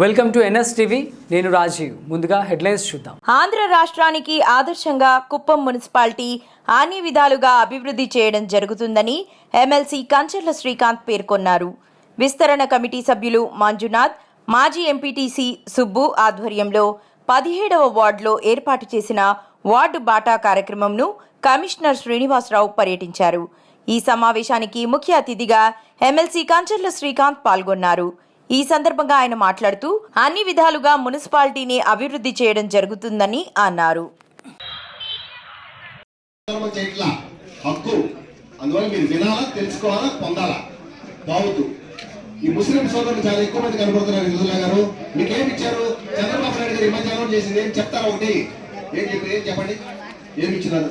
Welcome to NS TV. నేను రాజీవ్. ముందుగా headlines చూద్దాం. ఆంధ్ర రాష్ట్రానికి ఆదర్శంగా కుప్పం మున్సిపాలిటీ అన్ని విధాలుగా అభివృద్ధి చేయడం జరుగుతుందని ఎమ్మెల్సీ కంచర్ల శ్రీకాంత్ పేర్కొన్నారు. విస్తరణ కమిటీ సభ్యులు మంజునాథ్ మాజీ ఎంపీటీసీ సుబ్బు ఆధ్వర్యంలో పదిహేడవ వార్డులో ఏర్పాటు చేసిన వార్డు బాటా కార్యక్రమంను కమిషనర్ శ్రీనివాసరావు పర్యటించారు. ఈ సమావేశానికి ముఖ్య అతిథిగా ఎమ్మెల్సీ కంచర్ల శ్రీకాంత్ పాల్గొన్నారు. ఈ సందర్భంగా ఆయన మాట్లాడుతూ అన్ని విధాలుగా మున్సిపాలిటీని అభివృద్ధి చేయడం జరుగుతుందని అన్నారు. హక్కు అందువల్ల మీరు వినాలా తెలుసుకోవాలా పొందాలా? బాగుతూ ఈ ముస్లిం సోదరులు చాలా ఎక్కువ మంది కనబడుతున్నారు హిందువులా గారు. మీకు ఏమి ఇచ్చారు? చంద్రబాబు నాయుడు గారు ఈ చేసింది ఏం చెప్తారా ఒకటి? ఏం చెప్పి ఏం చెప్పండి? ఏమి ఇచ్చినారు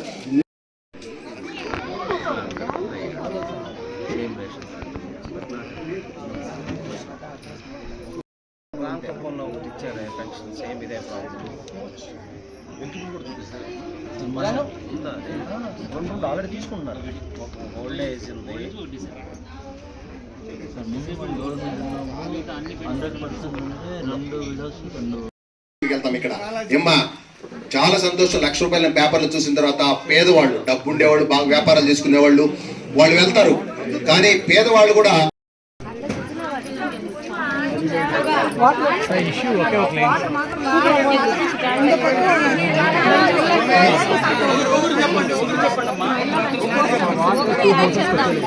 రామకపంలో ఒకటి ఇచ్చారు పెన్షన్ సేమ్ ఇదే ప్రాబ్లం రెండు ఆల్రెడీ తీసుకుంటున్నారు. ఒక ఓల్డ్ ఏజ్ ఉంది. హండ్రెడ్ పర్సెంట్ అంటే రెండు విడోస్ రెండు వెళ్తాం ఇక్కడ. చాలా సంతోషం. లక్ష రూపాయల పేపర్లు చూసిన తర్వాత పేదవాళ్ళు డబ్బు ఉండేవాళ్ళు బాగా వ్యాపారాలు చేసుకునేవాళ్ళు వాళ్ళు వెళ్తారు. కానీ పేదవాళ్ళు కూడా ఇష్యూ ఓకే ఓకే చెప్పండి